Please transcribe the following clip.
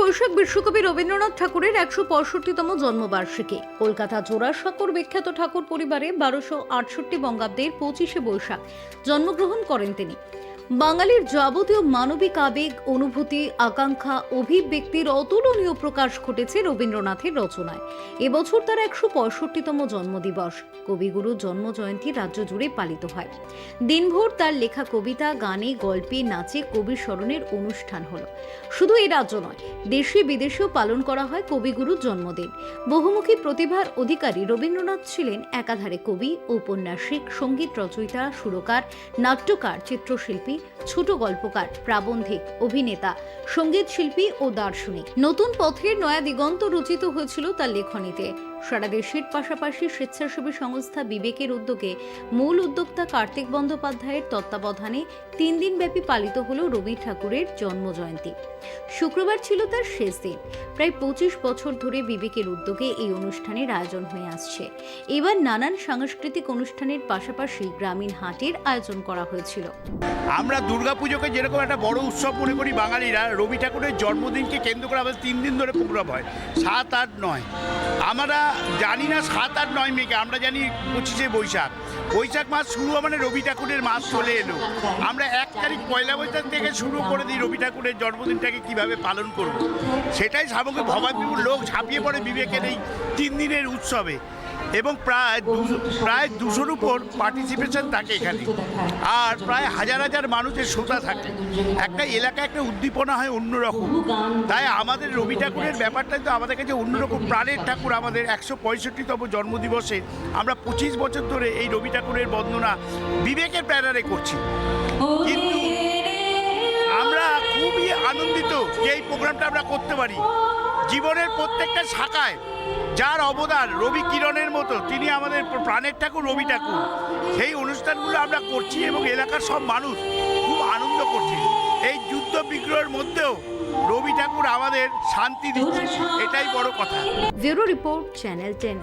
বৈশাখ বিশ্বকবি রবীন্দ্রনাথ ঠাকুরের একশো পঁয়ষট্টিতম জন্মবার্ষিকী। কলকাতা জোড়াসাঁকোর বিখ্যাত ঠাকুর পরিবারে বারোশো আটষট্টি বঙ্গাব্দের পঁচিশে বৈশাখ জন্মগ্রহণ করেন তিনি। বাঙালির যাবতীয় মানবিক আবেগ, অনুভূতি, আকাঙ্ক্ষা, অভিব্যক্তির অতুলনীয় প্রকাশ ঘটেছে রবীন্দ্রনাথের রচনায়। এবছর তার একশো পঁয়ষট্টিতম জন্মদিবস। কবিগুরু জন্ম জয়ন্তী রাজ্য জুড়ে পালিত হয়। দিনভর তার লেখা কবিতা, গানে, গল্পে, নাচে, কবির স্মরণের অনুষ্ঠান হলো। শুধু এ রাজ্য নয়, দেশে বিদেশেও পালন করা হয় কবিগুরুর জন্মদিন। বহুমুখী প্রতিভার অধিকারী রবীন্দ্রনাথ ছিলেন একাধারে কবি ঔপন্যাসিক সংগীত রচয়িতা, সুরকার, নাট্যকার, চিত্রশিল্পী ছোট গল্পকার, প্রাবন্ধিক, অভিনেতা, সংগীত শিল্পী ও দার্শনিক। নতুন পথের নয়া দিগন্ত রচিত হয়েছিল তার লেখনীতে। সারা দেশের পাশাপাশি স্বেচ্ছাসেবী সংস্থা বিবেকের উদ্যোগে মূল উদ্যোক্তা কার্তিক বন্দ্যোপাধ্যায়ের তত্ত্বাবধানে তিন দিনব্যাপী পালিত হল রবি ঠাকুরের জন্মজয়ন্তী। শুক্রবার ছিল তার শেষ দিন। প্রায় পঁচিশ বছর ধরে বিবেকের উদ্যোগে এই অনুষ্ঠানের আয়োজন হয়ে আসছে। এবার নানান সাংস্কৃতিক অনুষ্ঠানের পাশাপাশি গ্রামীণ হাটের আয়োজন করা হয়েছিল। আমরা দুর্গাপুজোকে যেরকম একটা বড় উৎসব মনে করি বাঙালিরা, রবি ঠাকুরের জন্মদিনকে কেন্দ্র করে আমাদের তিন দিন ধরে প্রোগ্রাম হয়। সাত আট নয়। আমরা জানি না সাত আট নয় মেকে আমরা জানি পঁচিশে বৈশাখ। বৈশাখ মাস শুরু মানে রবি ঠাকুরের মাস চলে এলো। আমরা এক তারিখ পয়লা বৈশাখ থেকে শুরু করে দিই রবি ঠাকুরের জন্মদিনটাকে কীভাবে পালন করব। সেটাই সামগ্রিক ভবানীপুর লোক ঝাঁপিয়ে পড়ে বিবেকের এই তিন দিনের উৎসবে। এবং প্রায় প্রায় দুশোর উপর পার্টিসিপেশন থাকে এখানে। আর প্রায় হাজার হাজার মানুষের শ্রোতা থাকে। একটা এলাকা একটা উদ্দীপনা হয় অন্যরকম। তাই আমাদের রবি ঠাকুরের ব্যাপারটা তো আমাদের কাছে অন্যরকম। প্রাণের ঠাকুর আমাদের একশো পঁয়ষট্টিতম জন্মদিবসে আমরা পঁচিশ বছর ধরে এই রবি ঠাকুরের বন্দনা বিবেকের প্যারারে করছি। কিন্তু খুবই আনন্দিত যে এই প্রোগ্রামটা আমরা করতে পারি। জীবনের প্রত্যেকটা শাখায় যার অবদান রবি কিরণের মতো তিনি আমাদের প্রাণের ঠাকুর রবি ঠাকুর। সেই অনুষ্ঠানগুলো আমরা করছি এবং এলাকার সব মানুষ খুব আনন্দ করছে। এই যুদ্ধ বিগ্রহের মধ্যেও রবি ঠাকুর আমাদের শান্তি দিচ্ছে। এটাই বড় কথা। Bureau report channel ten.